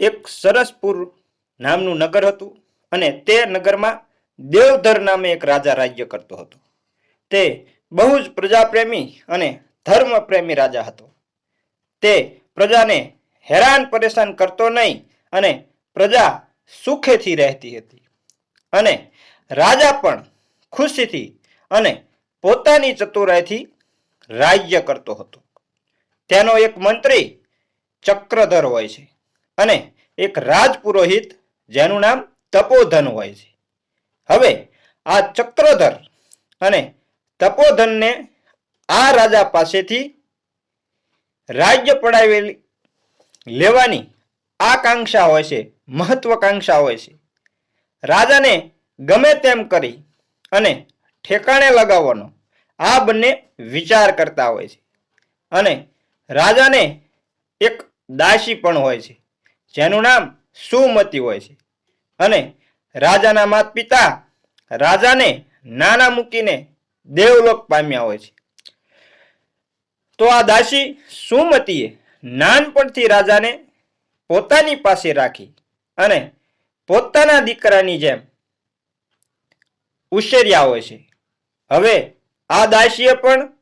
એક સરસપુર નામનું નગર હતું અને તે નગરમાં દેવધર નામે એક રાજા રાજ્ય કરતો હતો. તે બહુ જ પ્રજાપ્રેમી અને ધર્મપ્રેમી રાજા હતો. તે પ્રજાને હેરાન પરેશાન કરતો નહીં અને પ્રજા સુખેથી રહેતી હતી અને રાજા પણ ખુશીથી અને પોતાની ચતુરાઈથી રાજ્ય કરતો હતો. તેનો એક મંત્રી ચક્રધર હોય છે. અને એક રાજપુરોહિત જેનું નામ તપોધન હોય છે. હવે આ ચક્રધર અને તપોધનને આ રાજા પાસેથી રાજ્ય પડાવેલી લેવાની આકાંક્ષા હોય છે, મહત્વકાંક્ષા હોય છે. રાજાને ગમે તેમ કરી અને ઠેકાણે લગાવવાનો આ બંને વિચાર કરતા હોય છે. અને રાજાને એક દાસી પણ હોય છે. જેનું નામ સુમતી હોય છે. અને રાજાના માત પિતા રાજાને નાના મૂકીને દેવલોક પામ્યા હોય છે. તો આ દાસી સુમતીએ નાનપણથી રાજાને પોતાની પાસે રાખી અને પોતાના દીકરાની જેમ ઉછેર્યા હોય છે. હવે આ દાસીએ પણ,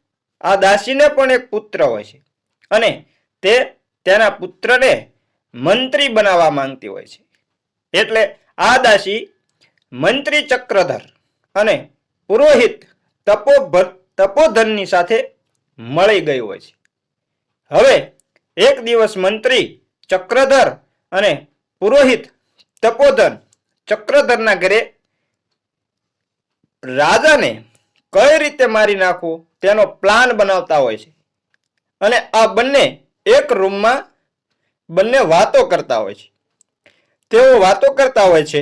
આ દાસીને પણ એક પુત્ર હોય છે. અને તે તેના પુત્રને મંત્રી બનાવવા માંગતી હોય છે. એટલે આ દાસી મંત્રી ચક્રધર અને પુરોહિત તપો તપોધનની સાથે મળી ગઈ હોય છે. હવે એક દિવસ મંત્રી ચક્રધર અને પુરોહિત તપોધન ચક્રધરના ઘરે રાજાને કઈ રીતે મારી નાખવું તેનો પ્લાન બનાવતા હોય છે. અને આ બંને એક રૂમમાં બંને વાતો કરતા હોય છે. તેઓ વાતો કરતા હોય છે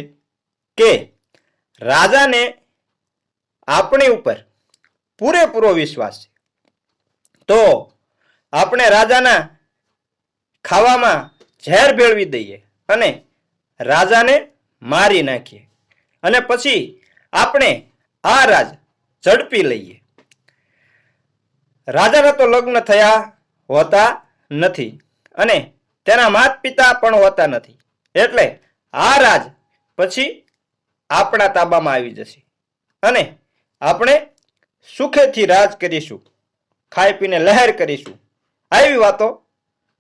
કે રાજાને આપણી ઉપર પૂરેપૂરો વિશ્વાસ છે. તો આપણે રાજાના ખાવામાં ઝેર ભેળવી દઈએ અને રાજાને મારી નાખીએ અને પછી આપણે આ રાજ ઝડપી લઈએ. રાજાના તો લગ્ન થયા હોતા નથી અને તેના માત પિતા પણ હોતા નથી. એટલે આ રાજ પછી આપણા તાબામાં આવી જશે. અને આપણે સુખેથી રાજ કરીશું. ખાઈ પીને લહેર કરીશું. આવી વાતો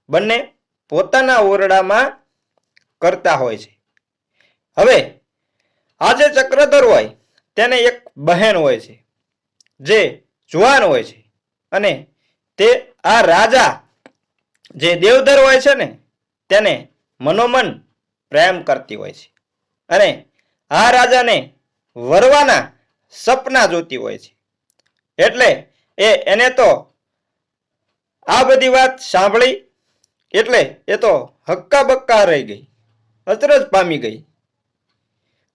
બંને પોતાના ઓરડામાં કરતા હોય છે. હવે આજે ચક્રધર હોય તેને એક બહેન હોય છે. જે જુવાન હોય છે. અને તે આ રાજા જે દેવધર હોય છે ને, તેને મનોમન પ્રેમ કરતી હોય છે. અને આ રાજાને વરવાના સપના જોતી હોય છે. એટલે એ, એને તો આ બધી વાત સાંભળી, એટલે એ તો હક્કા બક્કા રહી ગઈ, અચરજ પામી ગઈ.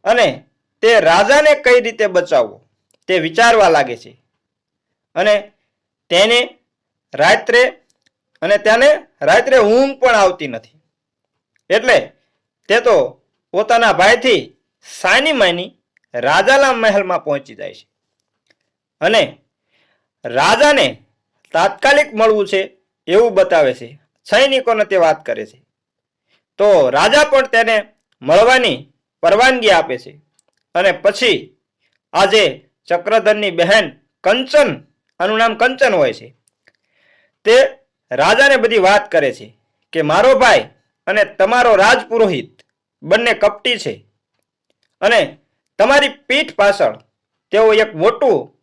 અને તે રાજાને કઈ રીતે બચાવવો, તે વિચારવા લાગે છે. અને તેને રાત્રે અને તેને રાત્રે ઊંઘ પણ આવતી નથી. એટલે તે તો પોતાના ભાઈથી સાની માની રાજાના મહેલમાં પહોંચી જાય છે. અને રાજાને તાત્કાલિક મળવું છે એવું બતાવે છે. સૈનિકોને તે વાત કરે છે. તો રાજા પણ તેને મળવાની પરવાનગી આપે છે. અને પછી આજે ચક્રધરની બહેન કંચન, આનું નામ કંચન હોય છે. તે રાજાને બધી વાત કરે છે કે મારો ભાઈ અને તમારો રાજપુરોહિત બંને કપટી છે. અને તમારી પીઠ પાછળ તેઓ એક મોટું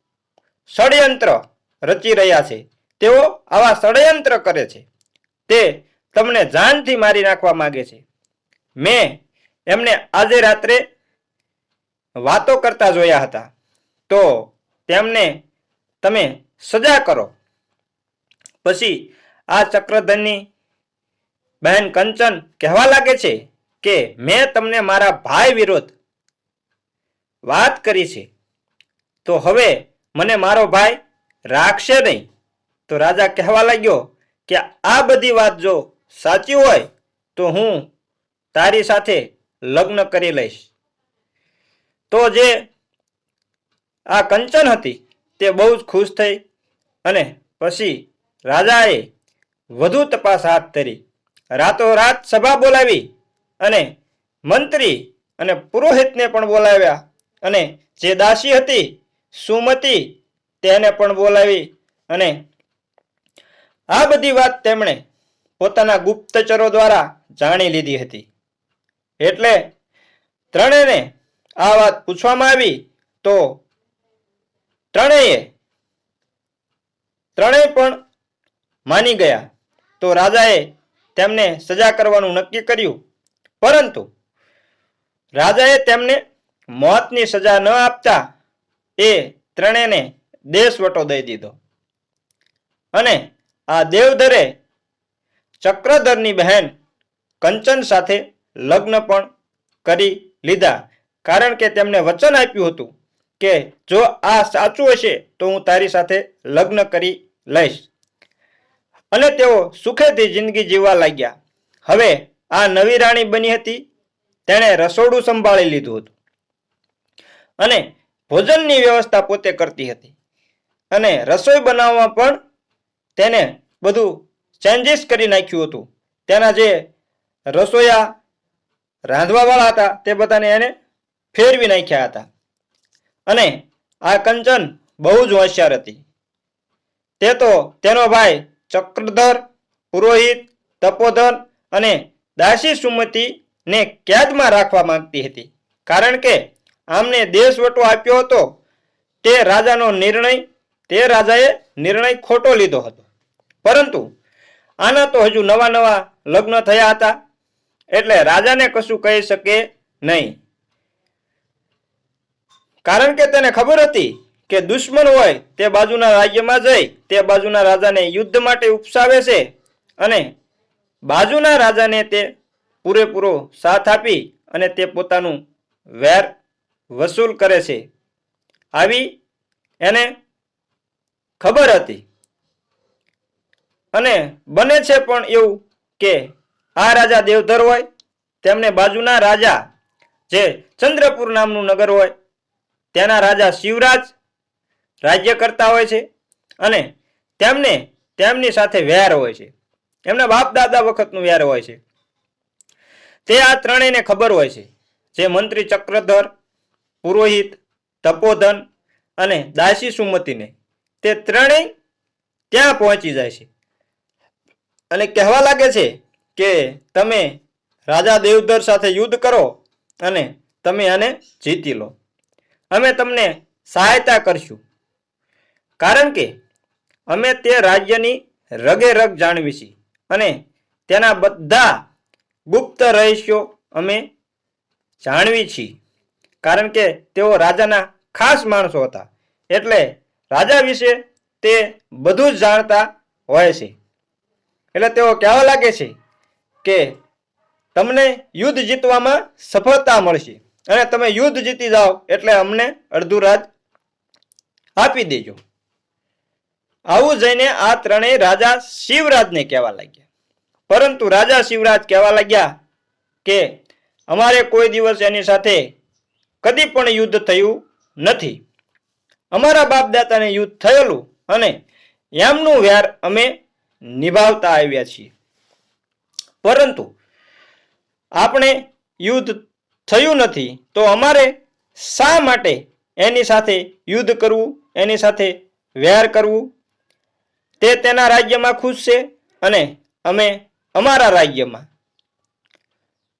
ષડયંત્ર રચી રહ્યા છે. તેઓ આવા ષડયંત્ર કરે છે. તે તમને જાનથી મારી નાખવા માગે છે. મેં એમને આજે રાત્રે વાતો કરતા જોયા હતા. તો તેમને તમે સજા કરો. પછી આ ચક્રધનની બહેન કંચન કહેવા લાગે છે કે મેં તમને મારા ભાઈ વિરુદ્ધ વાત કરી છે. તો હવે મને મારો ભાઈ રાખશે નહીં. તો રાજા કહેવા લાગ્યો કે આ બધી વાત જો સાચી હોય તો હું તારી સાથે લગ્ન કરી લઈશ. તો જે આ કંચન હતી તે બહુ જ ખુશ થઈ અને પછી રાજાએ વધુ તપાસ હાથ ધરી. રાતોરાત સભા બોલાવી અને મંત્રી અને પુરોહિતને પણ બોલાવ્યા અને જે દાસી હતી, સુમતી, તેને પણ બોલાવી અને આ બધી વાત તેમણે પોતાના ગુપ્તચરો દ્વારા જાણી લીધી હતી. એટલે ત્રણેયને આ વાત પૂછવામાં આવી તો ત્રણેય ત્રણેય પણ માની ગયા. તો રાજાએ તેમને સજા કરવાનું નક્કી કર્યું. પરંતુ રાજાએ તેમને મોતની સજા ન આપતા એ ત્રણેયને દેશવટો દઈ દીધો. અને આ દેવધરે ચક્રધરની બહેન કંચન સાથે લગ્ન પણ કરી લીધા. કારણ કે તેમને વચન આપ્યું હતું કે જો આ સાચું હશે તો હું તારી સાથે લગ્ન કરી લઈશ. અને તેઓ સુખેથી જિંદગી જીવવા લાગ્યા. હવે આ નવી રાણી બની હતી. તેણે રસોડું સંભાળી લીધું હતું. અને ભોજનની વ્યવસ્થા પોતે કરતી હતી. અને રસોઈ બનાવવામાં પણ તેને બધું ચેન્જીસ કરી નાખ્યું હતું. તેના જે રસોયા રાંધવાવાળા હતા તે બધાને એને ફેરવી નાખ્યા હતા. અને આ કંચન બહુ જ હોશિયાર હતી. તે તો તેનો ભાઈ ચક્રધર, પુરોહિત, તપોધન અને દાસી સુમતીને કેદમાં રાખવા માંગતી હતી. કારણ કે આમને દેશવટો આપ્યો હતો, તે રાજાનો નિર્ણય, તે રાજાએ નિર્ણય ખોટો લીધો હતો. પરંતુ આના તો હજુ નવા નવા લગ્ન થયા હતા, એટલે રાજાને કશું કહી શકે નહીં. કારણ કે તેને ખબર હતી કે દુશ્મન હોય તે બાજુના રાજ્યમાં જઈ તે બાજુના રાજાને યુદ્ધ માટે ઉપસાવે છે અને બાજુના રાજાને તે પૂરેપૂરો સાથ આપી અને તે પોતાનું વેર વસૂલ કરે છે. આવી એને ખબર હતી. અને બને છે પણ એવું કે આ રાજા દેવધર હોય, તેમને બાજુના રાજા જે ચંદ્રપુર નામનું નગર હોય, તેના રાજા શિવરાજ રાજ્ય કરતા હોય છે અને તેમને તેમની સાથે વેર હોય છે. એમના બાપ દાદા વખતનું વેર હોય છે. તે આ ત્રણેયને ખબર હોય છે. જે મંત્રી ચક્રધર, પુરોહિત, તપોધન અને દાસી સુમતીને તે ત્રણેય ત્યાં પહોંચી જાય છે. અને કહેવા લાગે છે કે તમે રાજા દેવધર સાથે યુદ્ધ કરો અને તમે આને જીતી લો. અમે તમને સહાયતા કરશું. કારણ કે અમે તે રાજ્યની રગે રગ જાણવી છીએ અને તેના બધા ગુપ્ત રહસ્યો અમે જાણવી છીએ કારણ કે તેઓ રાજાના ખાસ માણસો હતા. એટલે રાજા વિશે તે બધું જ જાણતા હોય છે. એટલે તેઓ કહેવા લાગે છે કે તમને યુદ્ધ જીતવામાં સફળતા મળશે અને તમે યુદ્ધ જીતી જાઓ એટલે અમને અડધું રાજ આપી દેજો. આવું જઈને આ ત્રણેય રાજા શિવરાજને કહેવા લાગ્યા. પરંતુ રાજા શિવરાજ કહેવા લાગ્યા કે અમારે કોઈ દિવસ એની સાથે કદી પણ યુદ્ધ થયું નથી. અમારા બાપદાતાને યુદ્ધ થયેલું અને એમનું વ્યાર અમે નિભાવતા આવ્યા છીએ. પરંતુ આપણે યુદ્ધ થયું નથી, તો અમારે શા માટે એની સાથે યુદ્ધ કરવું, એની સાથે વ્યાર કરવું? તે તેના રાજ્યમાં ખુશ છે અને અમે અમારા રાજ્યમાં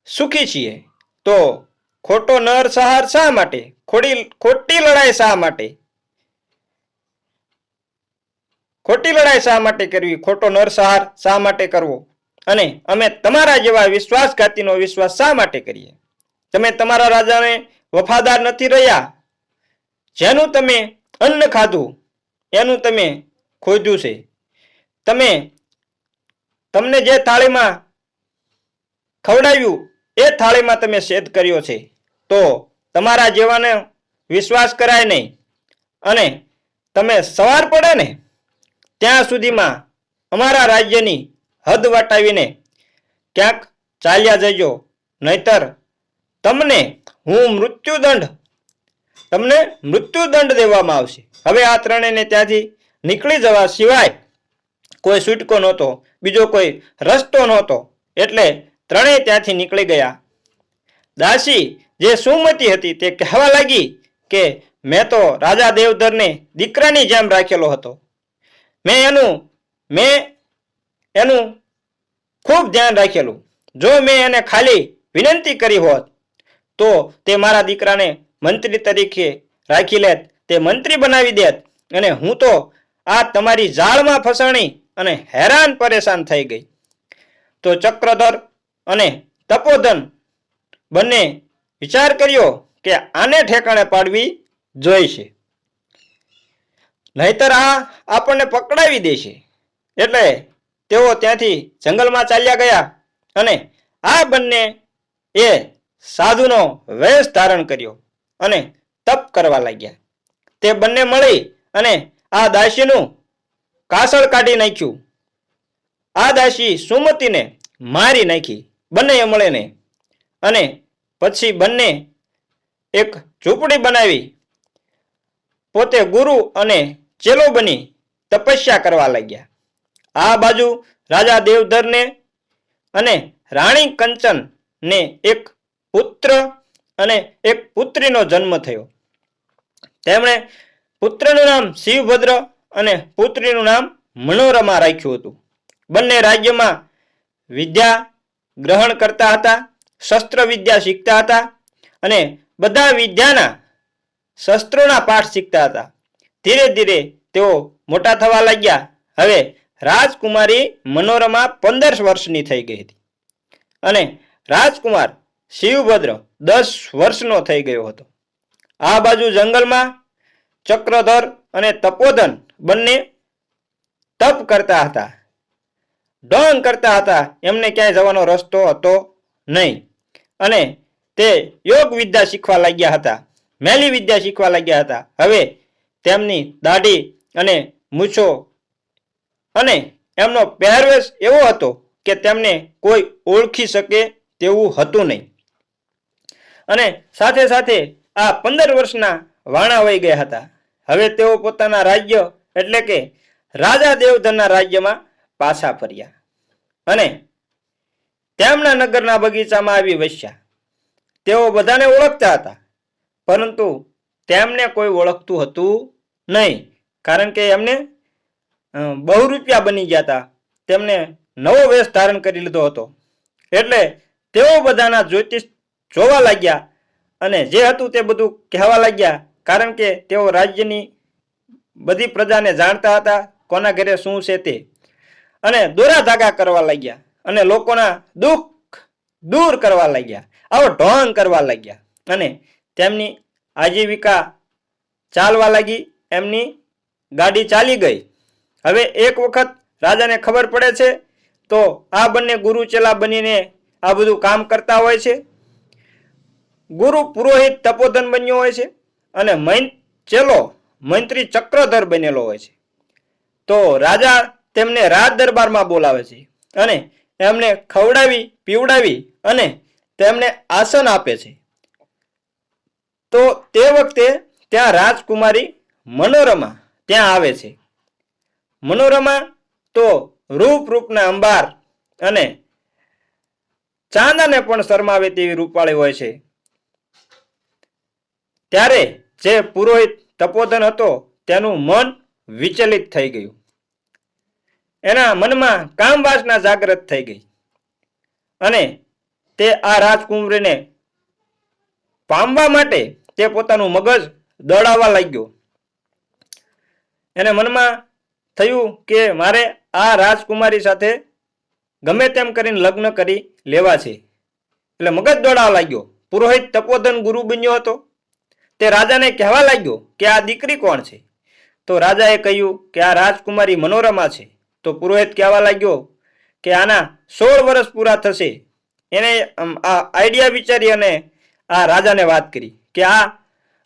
સુખી છીએ. તો ખોટો નરસંહાર શા માટે? ખોટી ખોટી લડાઈ શા માટે? ખોટી લડાઈ શા માટે કરવી? ખોટો નરસહાર શા માટે કરવો? અને અમે તમારા જેવા વિશ્વાસઘાતીનો વિશ્વાસ શા માટે કરીએ? તમે તમારા રાજાને વફાદાર નથી રહ્યા. જેનું તમે અન્ન ખાધું, એનું તમે ખોધ્યું છે. તમે તમને જે થાળીમાં ખવડાવ્યું, એ થાળીમાં તમે શેદ કર્યો છે. તો તમારા જેવાને વિશ્વાસ કરાય નહીં. અને તમે સવાર પડે ને, ત્યાં સુધીમાં અમારા રાજ્યની હદ વટાવીને ક્યાંક ચાલ્યા જજો. નહીતર તમને હું મૃત્યુદંડ, તમને મૃત્યુદંડ દેવામાં આવશે. હવે આ ત્રણેયને ત્યાંથી નીકળી જવા સિવાય કોઈ છૂટકો નહોતો, બીજો કોઈ રસ્તો નહોતો, એટલે ત્રણેય ત્યાંથી નીકળી ગયા. દાસી જે સુમતી હતી તે કહેવા લાગી કે મેં તો રાજા દેવધરને દીકરાની જેમ રાખેલો હતો. મેં એનું મેં એનું ખૂબ ધ્યાન રાખેલું. જો મેં એને ખાલી વિનંતી કરી હોત, તો તે મારા દીકરાને મંત્રી તરીકે રાખી લેત, તે મંત્રી બનાવી દેત, અને હું તો આ તમારી જાળમાં ફસાણી અને હેરાન પરેશાન થઈ ગઈ. તો ચક્રધર અને તપોધન બંને વિચાર કર્યો કે આને ઠેકાણે પાડવી જોઈશે. નહીતર આ આપણને પકડાવી દેશે. એટલે તેઓ ત્યાંથી જંગલમાં ચાલ્યા ગયા અને આ બંને એ સાધુનો વેશ ધારણ કર્યો અને તપ કરવા લાગ્યા. તે બંને મળી અને આ દાસીનું કાસળ કાઢી નાખ્યું. આ દાસી સુમતીને મારી નાખી બંને અમળેને અને પછી બંને એક ઝૂંપડી બનાવી. પોતે ગુરુ અને ચેલો બની તપસ્યા કરવા લાગ્યા. આ બાજુ રાજા દેવધરને અને રાણી કંચન ને એક પુત્ર અને એક પુત્રીનો જન્મ થયો. તેમણે પુત્રનું નામ શિવભદ્ર અને પુત્રીનું નામ મનોરમા રાખ્યું હતું. બંને રાજ્યમાં વિદ્યા ગ્રહણ કરતા હતા, શસ્ત્ર વિદ્યા શીખતા હતા અને બધા વિદ્યાના શસ્ત્રોના પાઠ શીખતા હતા. ધીરે ધીરે તેઓ મોટા થવા લાગ્યા. હવે રાજકુમારી મનોરમા પંદર વર્ષની થઈ ગઈ હતી અને રાજકુમાર શિવભદ્ર દસ વર્ષનો થઈ ગયો હતો. આ બાજુ જંગલમાં ચક્રધર અને તપોધન બંને તપ કરતા હતા. ડોન કરતા હતા. એમને ક્યાંય જવાનો રસ્તો હતો નહીં. અને તે યોગ વિદ્યા શીખવા લાગ્યા હતા. મેલી વિદ્યા શીખવા લાગ્યા હતા. હવે તેમની દાઢી અને મૂછો અને એમનો પહેરવેશ એવો હતો કે તેમને કોઈ ઓળખી શકે તેવું હતું નહીં. અને સાથે સાથે આ પંદર વર્ષના વાણા વહી ગયા હતા. હવે તેઓ પોતાના રાજ્ય એટલે કે રાજા દેવધનના રાજ્યમાં પાછા ફર્યા. અને તેમના નગરના બગીચામાં આવી વસ્યા. તેઓ બધાને ઓળખતા હતા, પરંતુ તેમને કોઈ ઓળખતું હતું નહીં, કારણ કે એમને બહુ રૂપિયા બની ગયા હતા. તેમને નવો વેશ ધારણ કરી લીધો હતો. એટલે તેઓ બધાના જ્યોતિષ જોવા લાગ્યા અને જે હતું તે બધું કહેવા લાગ્યા, કારણ કે તેઓ રાજ્યની બધી પ્રજાને જાણતા હતા કોના ઘરે શું છે તે. અને દોરા ધાગા કરવા લાગ્યા અને લોકોના દુઃખ દૂર કરવા લાગ્યા. આવો ઢોંગ કરવા લાગ્યા. અને તેમની આજીવિકા ચાલવા લાગી. એમની ગાડી ચાલી ગઈ. હવે એક વખત રાજાને ખબર પડે છે તો આ બંને ગુરુ ચેલા બનીને આ બધું કામ કરતા હોય છે. ગુરુ પુરોહિત તપોધન બન્યો હોય છે. અને મૈન ચેલો મંત્રી ચક્રધર બનેલો હોય છે. તો રાજા તેમને રાજ દરબારમાં બોલાવે છે અને એમને ખવડાવી, પીવડાવી અને તેમને આસન આપે છે. તો તે વખતે ત્યાં રાજકુમારી મનોરમા ત્યાં આવે છે. મનોરમા તો રૂપ રૂપના અંબાર અને ચાંદાને પણ શરમાવે તેવી રૂપાળી હોય છે. ત્યારે જે પુરોહિત તપોધન હતો, તેનું મન વિચલિત થઈ ગયું. એના મનમાં કામ વાસના જાગૃત થઈ ગઈ. અને તે આ રાજકુમારીને પામવા માટે તે પોતાનું મગજ દોડાવવા લાગ્યો. એને મનમાં થયું કે મારે આ રાજકુમારી સાથે ગમે તેમ કરીને લગ્ન કરી લેવા છે. એટલે મગજ દોડાવવા લાગ્યો. પુરોહિત તપોધન ગુરુ બન્યો હતો. તે રાજાને કહેવા લાગ્યો કે આ દીકરી કોણ છે? તો રાજાએ કહ્યું કે આ રાજકુમારી મનોરમા છે. તો પુરોહિત કહેવા લાગ્યો કે આના સોળ વર્ષ પૂરા થશે. એને આ આઈડિયા વિચારી અને આ રાજાને વાત કરી કે આ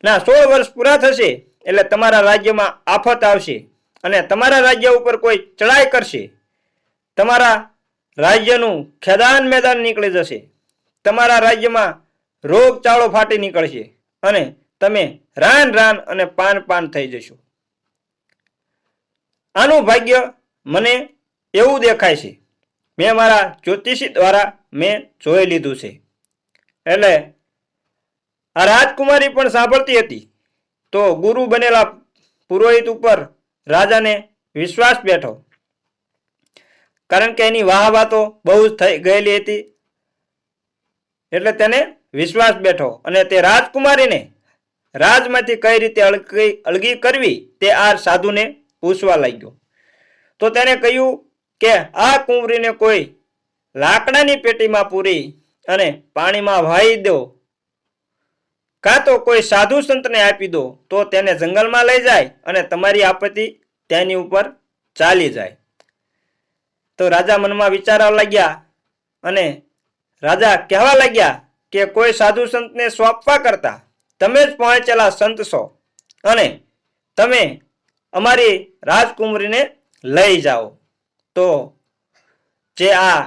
ના સોળ વર્ષ પૂરા થશે એટલે તમારા રાજ્યમાં આફત આવશે અને તમારા રાજ્ય ઉપર કોઈ ચડાઈ કરશે. તમારા રાજ્યનું ખેદાન મેદાન નીકળી જશે. તમારા રાજ્યમાં રોગચાળો ફાટી નીકળશે અને તમે રાન રાન અને પાન પાન થઈ જશો. આનું ભાગ્ય મને એવું દેખાય છે. મેં મારા જ્યોતિષી દ્વારા મેં જોઈ લીધું છે. એટલે આ રાજકુમારી પણ સાંભળતી હતી. તો ગુરુ બનેલા પુરોહિત ઉપર રાજાને વિશ્વાસ બેઠો. કારણ કે એની વાહ વાતો બહુ જ થઈ ગયેલી હતી. એટલે તેને વિશ્વાસ બેઠો અને તે રાજકુમારીને રાજમાંથી કઈ રીતે અળગી અળગી કરવી તે આ સાધુને પૂછવા લાગ્યો. તો તેને કહ્યું કે આ કુંવરીને કોઈ લાકડાની પેટીમાં પૂરી અને પાણીમાં વાહી દો. કાં તો કોઈ સાધુ સંતને આપી દો, તો તેને જંગલમાં લઈ જાય અને તમારી આપત્તિ તેની ઉપર ચાલી જાય. તો રાજા મનમાં વિચારવા લાગ્યા અને રાજા કહેવા લાગ્યા કે કોઈ સાધુ સંતને સોંપવા કરતા તમે જ પહોંચેલા સંત છો અને તમે અમારી રાજકુમારીને લઈ જાઓ. તો જે આ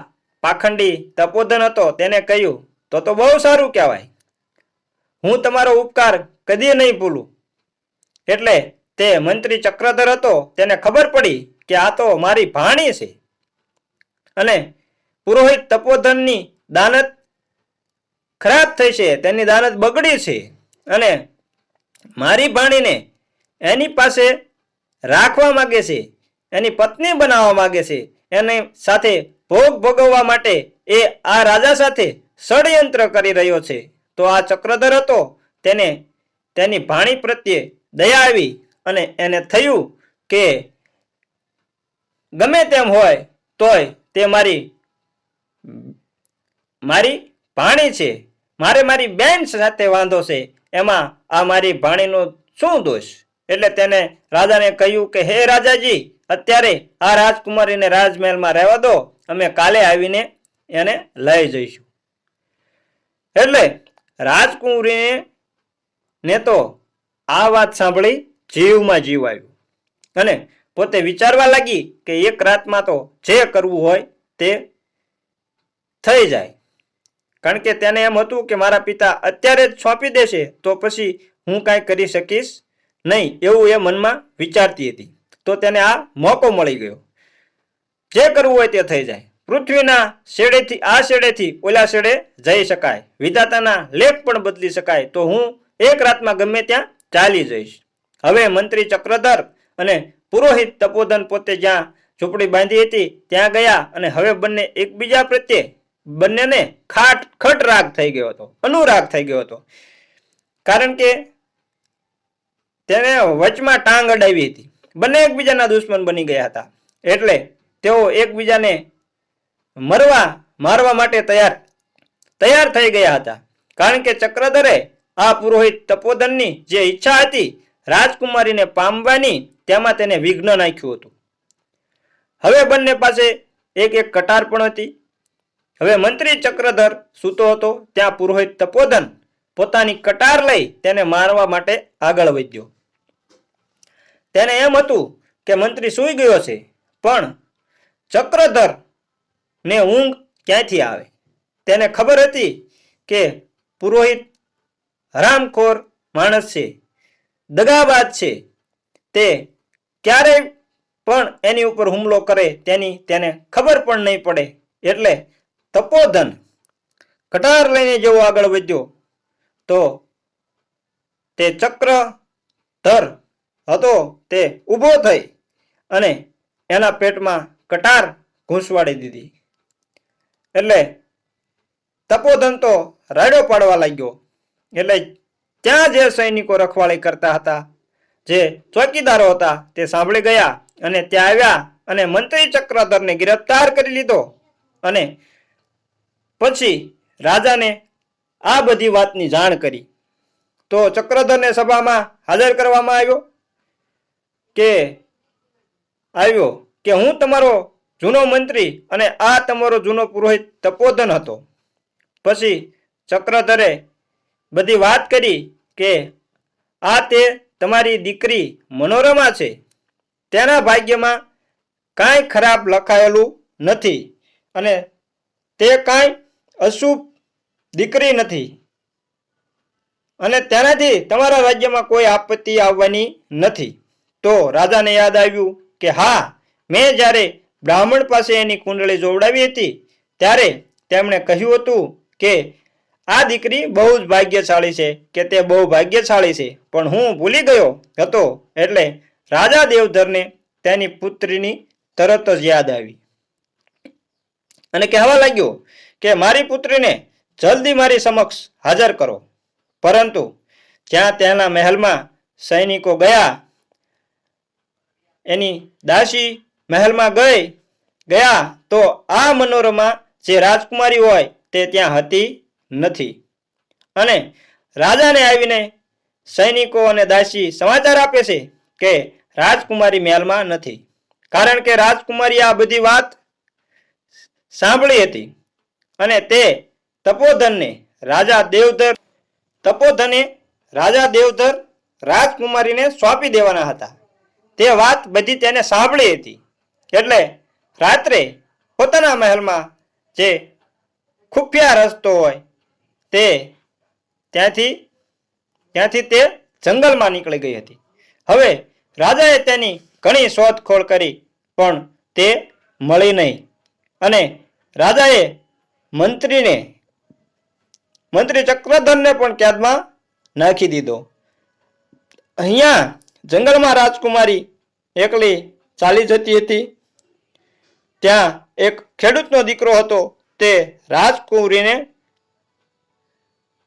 પાખંડી તપોધન હતો તેને કહ્યું, તો તો બહુ સારું કહેવાય. હું તમારો ઉપકાર કદી નહીં ભૂલું. એટલે તે મંત્રી ચક્રધર હતો તેને ખબર પડી કે આ તો મારી ભાણી છે. અને પુરોહિત તપોધનની દાનત ખરાબ થઈ છે, તેની દાનત બગડી છે. અને મારી ભાણીને એની પાસે રાખવા માગે છે, એની પત્ની બનાવવા માગે છે, એની સાથે ભોગ ભોગવવા માટે એ આ રાજા સાથે ષડયંત્ર કરી રહ્યો છે. તો આ ચક્રધર હતો, તેને તેની ભાણી પ્રત્યે દયા આવી અને એને થયું કે ગમે તેમ હોય તોય તે મારી મારી ભાણી છે, મારે મારી બેન સાથે વાંધો છે એમાં આ મારી ભાણીનો શું દોષ? એટલે તેને રાજાને કહ્યું કે, હે રાજાજી, અત્યારે આ રાજકુમારીને રાજમહેલમાં રહેવા દો. અમે કાલે આવીને એને લઈ જઈશું. એટલે રાજકુમારીને ને તો આ વાત સાંભળી જીવમાં જીવ આવ્યું. અને પોતે વિચારવા લાગી કે એક રાતમાં તો જે કરવું હોય તે થઈ જાય. કારણ કે તેને એમ હતું કે મારા પિતા અત્યારે જ સોંપી દેશે, તો પછી હું કાંઈ કરી શકીશ નહીં એવું એ મનમાં વિચારતી હતી. તો તેને આ મોકો મળી ગયો. જે કરવું હોય તે થઈ જાય. પૃથ્વીના શેડેથી, આ શેડેથી ઓલા શેડે જઈ શકાય. વિધાતાના લેખ પણ બદલી શકાય. તો હું એક રાતમાં ગમે ત્યાં ચાલી જઈશ. હવે મંત્રી ચક્રધર અને પુરોહિત તપોધન પોતે જ્યાં ઝૂંપડી બાંધી હતી, ત્યાં ગયા અને હવે બંને એકબીજા પ્રત્યે બંનેને ખાટ, ખટ રાગ થઈ ગયો હતો, અનુરાગ થઈ ગયો હતો. કારણ કે તેને વચમાં ટાંગ અડાવી હતી. બંને એકબીજાના દુશ્મન બની ગયા હતા. એટલે તેઓ એકબીજાને મરવા, મારવા માટે તૈયાર તૈયાર થઈ ગયા હતા. કારણ કે ચક્રધરે આ પુરોહિત તપોધનની જે ઈચ્છા હતી, રાજકુમારીને પામવાની, તેમાં તેને વિઘ્ન નાખ્યું હતું. હવે બંને પાસે એક એક કટાર પણ હતી. હવે મંત્રી ચક્રધર સૂતો હતો, ત્યાં પુરોહિત તપોધન પોતાની કટાર લઈ તેને મારવા માટે આગળ વધ્યો. તેને એમ હતું કે મંત્રી સૂઈ ગયો છે, પણ ચક્રધર ને ઊંઘ ક્યાંથી આવે? તેને ખબર હતી કે પુરોહિત હરામખોર માણસ છે, દગાબાજ છે. તે ક્યારેય પણ એની ઉપર હુમલો કરે તેની તેને ખબર પણ નહીં પડે, એટલે તપોધન. કટાર લઈને જેવો આગળ વધ્યો, તો તે ચક્રધર હતો, તે ઊભો થઈ અને એના પેટમાં કટાર ઘૂંસવાડી દીધી. એટલે તપોધન તો રાડો પાડવા લાગ્યો. એટલે ત્યાં જે સૈનિકો રખવાળી કરતા હતા, જે ચોકીદારો હતા, તે સાંભળી ગયા અને ત્યાં આવ્યા અને મંત્રી ચક્રધરને ગિરફ્તાર કરી લીધો અને પછી રાજાને આ બધી વાતની જાણ કરી. તો ચક્રધરને સભામાં હાજર કરવામાં આવ્યો કે આવ્યો કે હું તમારો જૂનો મંત્રી અને આ તમારો જૂનો પુરોહિત તપોધન હતો. પછી ચક્રધરે બધી વાત કરી કે આ તે તમારી દીકરી મનોરમા છે. તેના ભાગ્યમાં કાંઈ ખરાબ લખાયેલું નથી અને તે કાંઈ અશુભ દીકરી નથી. અને તેનાથી તમારા રાજ્યમાં કોઈ આપત્તિ આવવાની નથી. તો રાજાને યાદ આવ્યું કે, હા, મેં જ્યારે બ્રાહ્મણ પાસે એની કુંડળી જોવડાવી હતી, ત્યારે તેમણે કહ્યું હતું કે, આ દીકરી બહુ જ ભાગ્યશાળી છે, કે તે બહુ ભાગ્યશાળી છે. પણ હું ભૂલી ગયો હતો, એટલે રાજા દેવધરને તેની પુત્રીની તરત જ યાદ આવી. અને કહેવા લાગ્યો કે મારી પુત્રીને જલ્દી મારી સમક્ષ હાજર કરો. પરંતુ જ્યાં તેના મહેલમાં સૈનિકો ગયા, એની દાસી મહેલમાં ગઈ, ગયા તો આ મનોરમા જે રાજકુમારી હોય તે ત્યાં હતી નથી. અને રાજાને આવીને સૈનિકો અને દાસી સમાચાર આપે છે કે રાજકુમારી મહેલમાં નથી. કારણ કે રાજકુમારી આ બધી વાત સાંભળી હતી. અને તે તપોધનને રાજા દેવધર, તપોધને રાજા દેવધર રાજકુમારીને સોંપી દેવાના હતા. તે વાત બધી તેને સાંભળી હતી. એટલે રાત્રે પોતાના મહેલમાં જે ખુફિયા રસ્તો હોય, તે ત્યાંથી ત્યાંથી તે જંગલમાં નીકળી ગઈ હતી. હવે રાજાએ તેની ઘણી શોધખોળ કરી, પણ તે મળી નહીં. અને રાજાએ મંત્રીને, મંત્રી ચક્રધરને પણ કેદમાં નાખી દીધો. અહીંયા જંગલમાં રાજકુમારી એકલી ચાલી જતી હતી. ત્યાં એક ખેડૂતનો દીકરો હતો, તે રાજકુંવરીને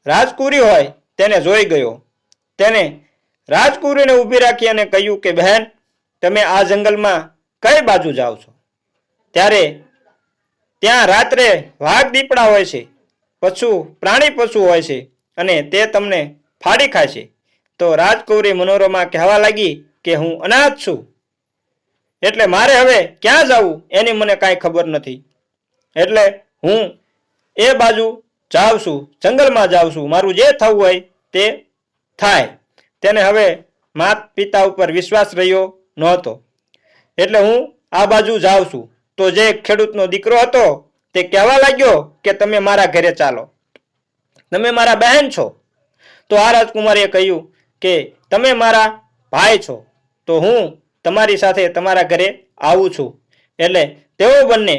રાજકુંવરી હોય તેને જોઈ ગયો. તેને રાજકુંવરીને ઊભી રાખી અને કહ્યું કે, બહેન, તમે આ જંગલમાં કઈ બાજુ જાઓ છો? ત્યારે ત્યાં રાત્રે વાઘ દીપડા હોય છે, પશુ, પ્રાણી પશુ હોય છે અને તે તમને ફાડી ખાય છે. તો રાજકુંવરી મનોરમા કહેવા લાગી કે હું અનાથ છું. એટલે મારે હવે ક્યાં જવું એની મને કાંઈ ખબર નથી. એટલે હું એ બાજુ જાઉં છું, જંગલમાં જાઉં છું. મારું જે થવું હોય તે થાય. તેને હવે માત પિતા ઉપર વિશ્વાસ રહ્યો નહોતો. એટલે હું આ બાજુ જાઉં છું. તો જે ખેડૂતનો દીકરો હતો, તે કહેવા લાગ્યો કે તમે મારા ઘરે ચાલો. તમે મારા બહેન છો. તો આ રાજકુમારીએ કહ્યું કે તમે મારા ભાઈ છો. તો હું તમારી સાથે તમારા ઘરે આવું છું. એટલે તેઓ બંને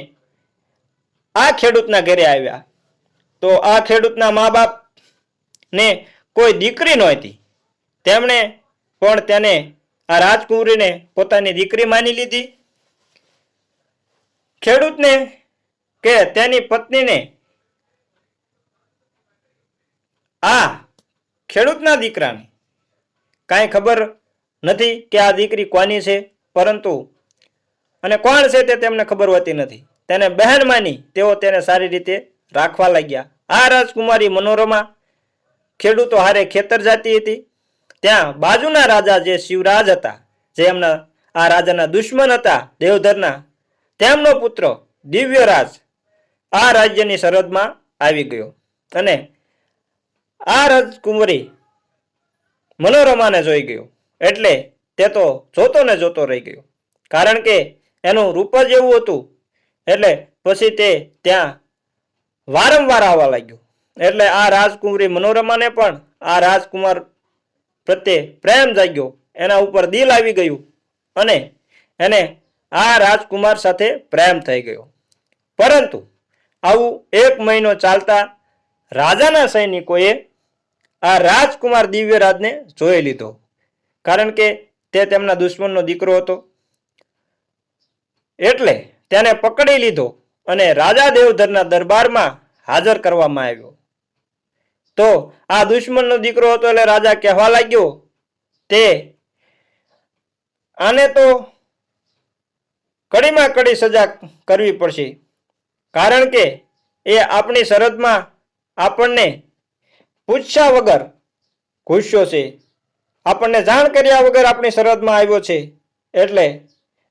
આ ખેડૂતના ઘરે આવ્યા. તો આ ખેડૂતના મા બાપ ને કોઈ દીકરી નહોતી. તેમણે પણ તેને આ રાજકુંવરીને પોતાની દીકરી માની લીધી. ખેડૂતને કે તેની પત્નીને આ ખેડૂતના દીકરાને કાંઈ ખબર નથી કે આ દીકરી કોની છે, પરંતુ અને કોણ છે તે તેમને ખબર હોતી નથી. તેને બહેન માની તેઓ તેને સારી રીતે રાખવા લાગ્યા. આ રાજકુમારી મનોરમા ખેડૂતો હારે ખેતર જાતી હતી. ત્યાં બાજુના રાજા જે શિવરાજ હતા, જે એમના, આ રાજાના દુશ્મન હતા, દેવધરના તેમનો પુત્ર દિવ્યરાજ આ રાજ્યની સરહદમાં આવી ગયો. અને આ રાજકુમારી મનોરમાને જોઈ ગયો. એટલે તે તો જોતો ને જોતો રહી ગયો. કારણ કે એનું રૂપ જ એવું હતું. એટલે પછી તે ત્યાં વારંવાર આવવા લાગ્યો. એટલે આ રાજકુમારી મનોરમાને પણ આ રાજકુમાર પ્રત્યે પ્રેમ જાગ્યો. એના ઉપર દિલ આવી ગયું. અને એને આ રાજકુમાર સાથે પ્રેમ થઈ ગયો. પરંતુ આવું એક મહિનો ચાલતા રાજાના સૈનિકોએ આ રાજકુમાર દિવ્યરાજને જોઈ લીધો. કારણ કે તે તેમના દુશ્મનનો દીકરો હતો. એટલે તેને પકડી લીધો અને રાજા દેવધરના દરબારમાં હાજર કરવામાં આવ્યો. તો આ દુશ્મનનો દીકરો હતો એટલે રાજા કહેવા લાગ્યો, તે, આને તો કડીમાં કડી સજા કરવી પડશે. કારણ કે એ આપણી શરતમાં આપણને પૂછ્યા વગર ઘૂસ્યો છે. આપણને જાણ કર્યા વગર આપણી શરતમાં આવ્યો છે. એટલે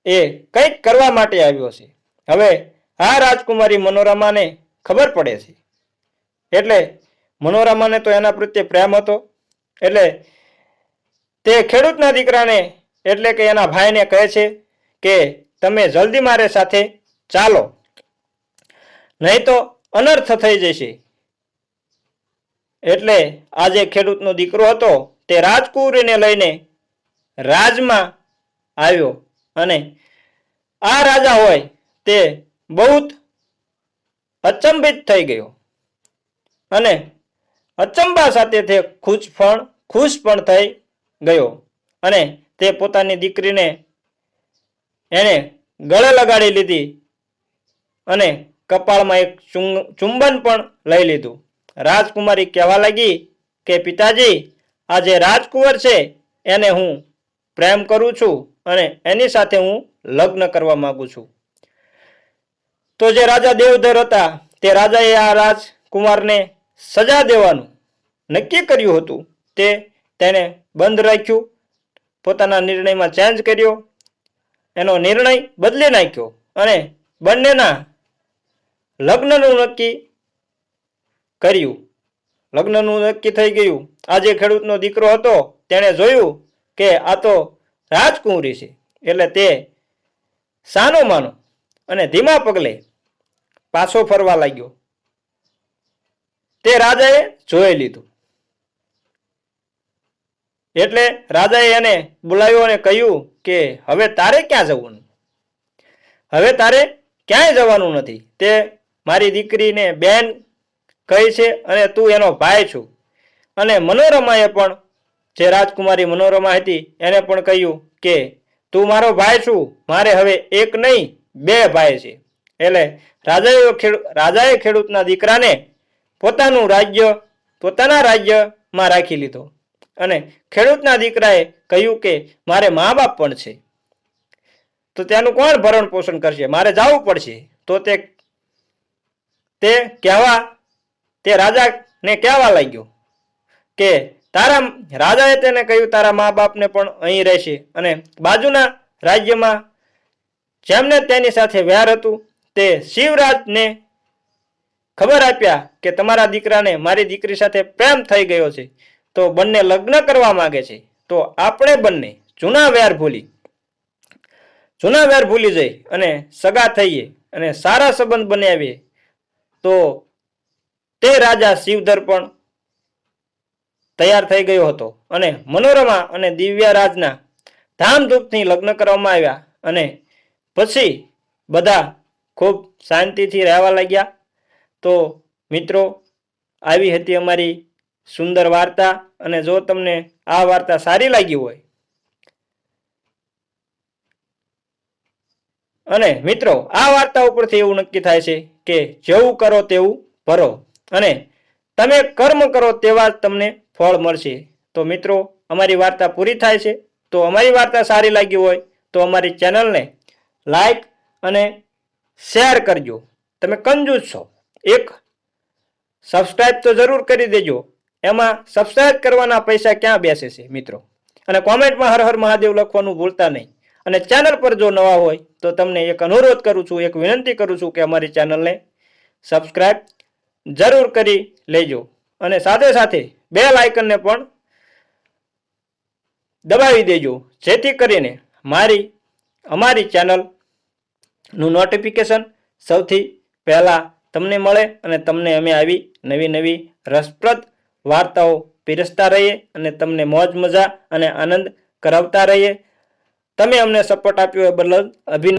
એ કંઈક કરવા માટે આવ્યો છે. હવે આ રાજકુમારી મનોરમાને ખબર પડે છે. એટલે મનોરમાને તો એના પ્રત્યે પ્રેમ હતો. એટલે તે ખેડૂતના દીકરાને, એટલે કે એના ભાઈને કહે છે કે તમે જલ્દી મારે સાથે ચાલો. નહીં તો અનર્થ થઈ જશે. એટલે આજે ખેડૂતનો દીકરો હતો તે રાજકુંવરીને લઈને રાજમાં આવ્યો અને આ રાજા હોય તે બહુ અચંબિત થઈ ગયો. અને અચંબા સાથે તે ખુશ પણ ખુશ પણ થઈ ગયો અને તે પોતાની દીકરીને એણે ગળે લગાડી લીધી અને કપાળમાં એક ચુંબન પણ લઈ લીધું. રાજકુમારી કહેવા લાગી કે, પિતાજી, આ જે રાજકુંવર છે, એને હું પ્રેમ કરું છું અને એની સાથે હું લગ્ન કરવા માંગુ છું. તો જે રાજા દેવધર હતા, તે રાજાએ આ રાજકુમારને સજા દેવાનું નક્કી કર્યું હતું. તે તેને બંધ રાખ્યું, પોતાના નિર્ણયમાં ચેન્જ કર્યો એનો નિર્ણય બદલી નાખ્યો અને બંનેના લગ્નનું નક્કી કર્યું. લગ્નનું નક્કી થઈ ગયું. આ જે ખેડૂતનો દીકરો હતો, તેણે જોયું કે આ તો રાજકુંવરી છે. એટલે તે સાનો માનો અને ધીમા પગલે પાછો ફરવા લાગ્યો. તે રાજાએ જોઈ લીધું. એટલે રાજાએ એને બોલાવ્યો અને કહ્યું કે, હવે તારે ક્યાં જવાનું હવે તારે ક્યાંય જવાનું નથી. તે મારી દીકરીને બેન કહી છે અને તું એનો ભાઈ છું. અને મનોરમાએ પણ જે રાજકુમારી મનોરમા હતી, એને પણ કહ્યું કે, તું મારો ભાઈ છું, મારે હવે એક નહીં, બે ભાઈ છે. એટલે રાજાએ રાજાએ ખેડૂતના દીકરાને પોતાનું રાજ્ય, પોતાના રાજ્યમાં રાખી લીધો. અને ખેડૂતના દીકરાએ કહ્યું કે મારે મા બાપ પણ છે. તો તેનું કોણ ભરણ પોષણ કરશે? મારે જવું પડશે. તો તે તે કહેવા, તે રાજાને કહેવા લાગ્યો કે તારા, રાજાએ તેને કહ્યું, તારા મા બાપને પણ અહીં રહેશે. અને બાજુના રાજ્યમાં જેમને તેની સાથે વ્યાર હતું, તે શિવરાજને ખબર આપ્યા કે તમારા દીકરાને મારી દીકરી સાથે પ્રેમ થઈ ગયો છે. તો બંને લગ્ન કરવા માંગે છે. તો આપણે બંને જૂના વેર ભૂલી, જૂના વેર ભૂલી જઈ અને સગા થઈએ અને સારા સંબંધ બનાવીએ, તો તે રાજા શિવધર પણ તૈયાર થઈ ગયો હતો અને મનોરમા અને દિવ્યા રાજના ધામધૂપથી લગ્ન કરવામાં આવ્યા અને પછી બધા ખૂબ શાંતિથી રહેવા લાગ્યા. તો મિત્રો, આવી હતી અમારી સુંદર વાર્તા અને જો તમને આ વાર્તા સારી લાગી હોય. અને મિત્રો, આ વાર્તા ઉપરથી એવું નક્કી થાય છે કે જેવું કરો તેવું ભરો અને તમે કર્મ કરો તેવા જ તમને ફળ મળશે. તો મિત્રો, અમારી વાર્તા પૂરી થાય છે. તો અમારી વાર્તા સારી લાગી હોય તો અમારી ચેનલને લાઈક અને શેર કરજો. તમે કંજૂસ છો. એક સબસ્ક્રાઇબ તો જરૂર કરી દેજો. એમાં સબસ્ક્રાઇબ કરવાના પૈસા ક્યાં બેસે છે, મિત્રો? અને કોમેન્ટમાં હર હર મહાદેવ લખવાનું ભૂલતા નહીં. અને ચેનલ પર જો નવા હોય, તો તમને એક અનુરોધ કરું છું, એક વિનંતી કરું છું કે અમારી ચેનલને સબસ્ક્રાઇબ જરૂર કરી લેજો. અને સાથે સાથે બેલ આઇકનને પણ દબાવી દેજો, જેથી કરીને મારી, અમારી ચેનલનું નોટિફિકેશન સૌથી પહેલાં તમને મળે અને તમને અમે આવી નવી નવી રસપ્રદ વાર્તાઓ પીરસતા રહીએ અને તમને મોજ, મજા અને આનંદ કરાવતા રહીએ. તમે અમને સપોર્ટ આપ્યો એ બદલ અભિનંદન.